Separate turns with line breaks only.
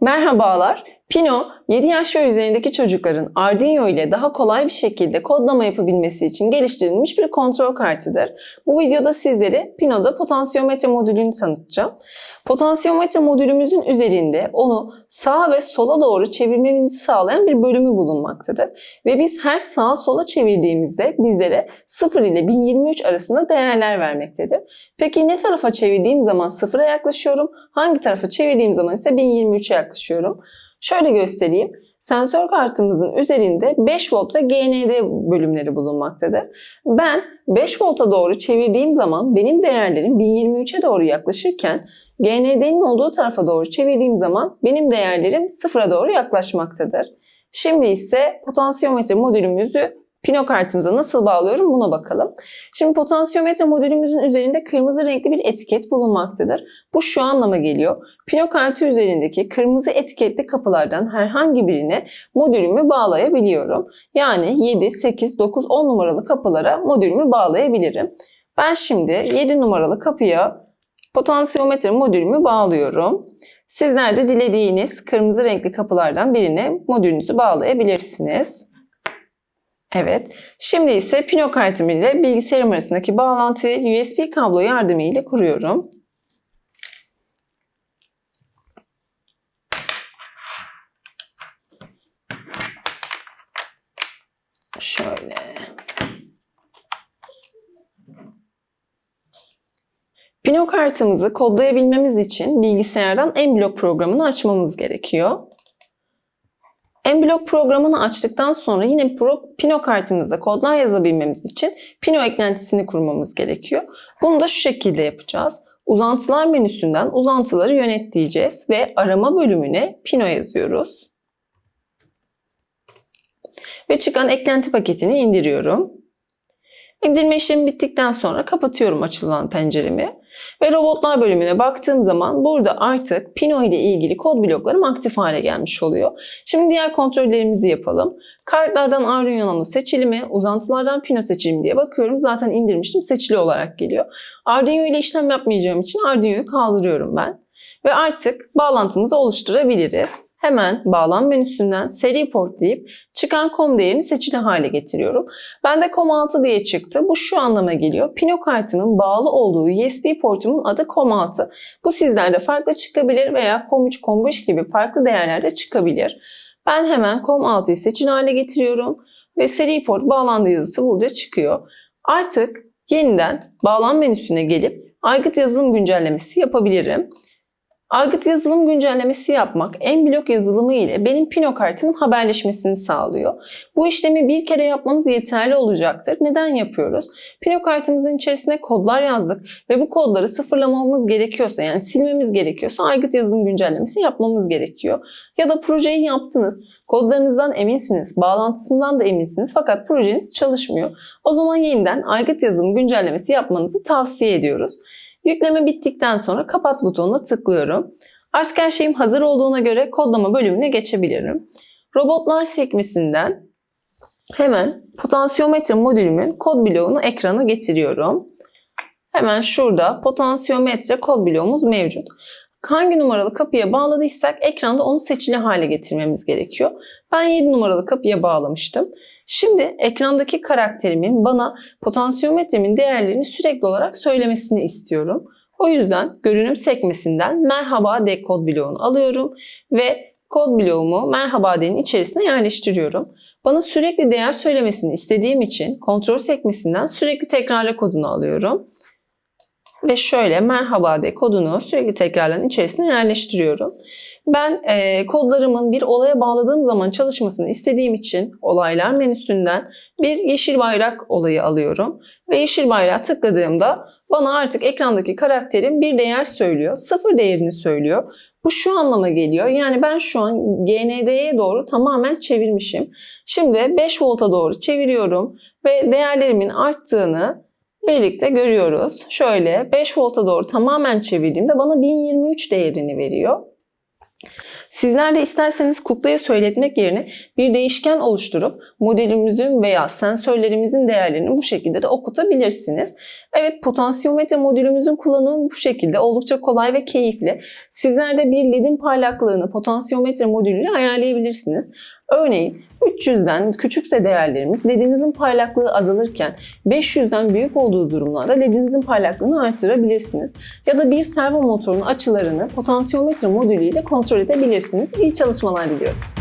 Merhabalar. Pino, 7 yaş ve üzerindeki çocukların Arduino ile daha kolay bir şekilde kodlama yapabilmesi için geliştirilmiş bir kontrol kartıdır. Bu videoda sizlere Pino'da potansiyometre modülünü tanıtacağım. Potansiyometre modülümüzün üzerinde onu sağa ve sola doğru çevirmemizi sağlayan bir bölümü bulunmaktadır. Ve biz her sağa sola çevirdiğimizde bizlere 0 ile 1023 arasında değerler vermektedir. Peki ne tarafa çevirdiğim zaman 0'a yaklaşıyorum, hangi tarafa çevirdiğim zaman ise 1023'e yaklaşıyorum? Şöyle göstereyim. Sensör kartımızın üzerinde 5 volt ve GND bölümleri bulunmaktadır. Ben 5 volta doğru çevirdiğim zaman benim değerlerim 1023'e doğru yaklaşırken GND'nin olduğu tarafa doğru çevirdiğim zaman benim değerlerim sıfıra doğru yaklaşmaktadır. Şimdi ise potansiyometre modülümüzü Pino kartımıza nasıl bağlıyorum buna bakalım. Şimdi potansiyometre modülümüzün üzerinde kırmızı renkli bir etiket bulunmaktadır. Bu şu anlama geliyor. Pino kartı üzerindeki kırmızı etiketli kapılardan herhangi birine modülümü bağlayabiliyorum. Yani 7, 8, 9, 10 numaralı kapılara modülümü bağlayabilirim. Ben şimdi 7 numaralı kapıya potansiyometre modülümü bağlıyorum. Sizler de dilediğiniz kırmızı renkli kapılardan birine modülünüzü bağlayabilirsiniz. Evet. Şimdi ise Pino kartım ile bilgisayarım arasındaki bağlantıyı USB kablo yardımıyla kuruyorum. Şöyle. Pino kartımızı kodlayabilmemiz için bilgisayardan Mblock programını açmamız gerekiyor. Mblock programını açtıktan sonra yine Pino kartımıza kodlar yazabilmemiz için Pino eklentisini kurmamız gerekiyor. Bunu da şu şekilde yapacağız. Uzantılar menüsünden uzantıları yönet diyeceğiz ve arama bölümüne Pino yazıyoruz. Ve çıkan eklenti paketini indiriyorum. İndirme işlemi bittikten sonra kapatıyorum açılan penceremi. Ve robotlar bölümüne baktığım zaman burada artık Pino ile ilgili kod bloklarım aktif hale gelmiş oluyor. Şimdi diğer kontrollerimizi yapalım. Kartlardan Arduino'nu seçili mi, uzantılardan Pino seçili mi diye bakıyorum. Zaten indirmiştim seçili olarak geliyor. Arduino ile işlem yapmayacağım için Arduino'yu kaldırıyorum ben. Ve artık bağlantımızı oluşturabiliriz. Hemen bağlam menüsünden seri port deyip çıkan COM değerini seçili hale getiriyorum. Bende COM6 diye çıktı. Bu şu anlama geliyor. Pino kartımın bağlı olduğu USB portumun adı COM6. Bu sizlerde farklı çıkabilir veya COM3, COM5 gibi farklı değerlerde çıkabilir. Ben hemen COM6'yı seçili hale getiriyorum ve seri port bağlandı yazısı burada çıkıyor. Artık yeniden bağlam menüsüne gelip aygıt yazılım güncellemesi yapabilirim. Aygıt yazılım güncellemesi yapmak blok yazılımı ile benim Pino kartımın haberleşmesini sağlıyor. Bu işlemi bir kere yapmanız yeterli olacaktır. Neden yapıyoruz? Pino kartımızın içerisine kodlar yazdık ve bu kodları sıfırlamamız gerekiyorsa yani silmemiz gerekiyorsa aygıt yazılım güncellemesi yapmamız gerekiyor. Ya da projeyi yaptınız, kodlarınızdan eminsiniz, bağlantısından da eminsiniz fakat projeniz çalışmıyor. O zaman yeniden aygıt yazılım güncellemesi yapmanızı tavsiye ediyoruz. Yükleme bittikten sonra kapat butonuna tıklıyorum. Artık her şeyim hazır olduğuna göre kodlama bölümüne geçebilirim. Robotlar sekmesinden hemen potansiyometre modülümün kod bloğunu ekrana getiriyorum. Hemen şurada potansiyometre kod bloğumuz mevcut. Hangi numaralı kapıya bağladıysak ekranda onu seçili hale getirmemiz gerekiyor. Ben 7 numaralı kapıya bağlamıştım. Şimdi ekrandaki karakterimin bana potansiyometremin değerlerini sürekli olarak söylemesini istiyorum. O yüzden görünüm sekmesinden merhaba de kod bloğunu alıyorum ve kod bloğumu merhaba denin içerisine yerleştiriyorum. Bana sürekli değer söylemesini istediğim için kontrol sekmesinden sürekli tekrarla kodunu alıyorum. Ve şöyle merhaba de kodunu sürekli tekrarların içerisine yerleştiriyorum. Ben e, kodlarımın bir olaya bağladığım zaman çalışmasını istediğim için olaylar menüsünden bir yeşil bayrak olayı alıyorum. Ve yeşil bayrağı tıkladığımda bana artık ekrandaki karakterim bir değer söylüyor. Sıfır değerini söylüyor. Bu şu anlama geliyor. Yani ben şu an GND'ye doğru tamamen çevirmişim. Şimdi 5 volta doğru çeviriyorum ve değerlerimin arttığını birlikte görüyoruz. Şöyle 5 volta doğru tamamen çevirdiğimde bana 1023 değerini veriyor. Sizler de isterseniz kuklaya söyletmek yerine bir değişken oluşturup modelimizin veya sensörlerimizin değerlerini bu şekilde de okutabilirsiniz. Evet potansiyometre modülümüzün kullanımı bu şekilde oldukça kolay ve keyifli. Sizler de bir ledin parlaklığını potansiyometre modülüyle ayarlayabilirsiniz. Örneğin 300'den küçükse değerlerimiz ledinizin parlaklığı azalırken 500'den büyük olduğu durumlarda ledinizin parlaklığını arttırabilirsiniz. Ya da bir servo motorun açılarını potansiyometre modülüyle kontrol edebilirsiniz. İyi çalışmalar diliyorum.